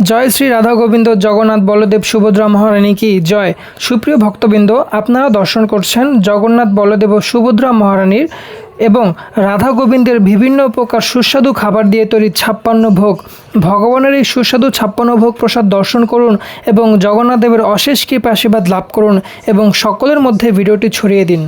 জয় শ্রী রাধা গোবিন্দ, জগন্নাথ বলদেব, সুভদ্রা মহারানী কি? জয়। সুপ্রিয় ভক্তবৃন্দ, আপনারা দর্শন করছেন জগন্নাথ বলদেব ও সুভদ্রা মহারানীর এবং রাধা গোবিন্দের বিভিন্ন প্রকার সুস্বাদু খাবার দিয়ে তৈরি ছাপ্পান্ন ভোগ। ভগবানের এই সুস্বাদু ছাপ্পান্ন ভোগ প্রসাদ দর্শন করুন এবং জগন্নাথ দেবের অশেষ কৃপা আশীর্বাদ লাভ করুন এবং সকলের মধ্যে ভিডিওটি ছড়িয়ে দিন।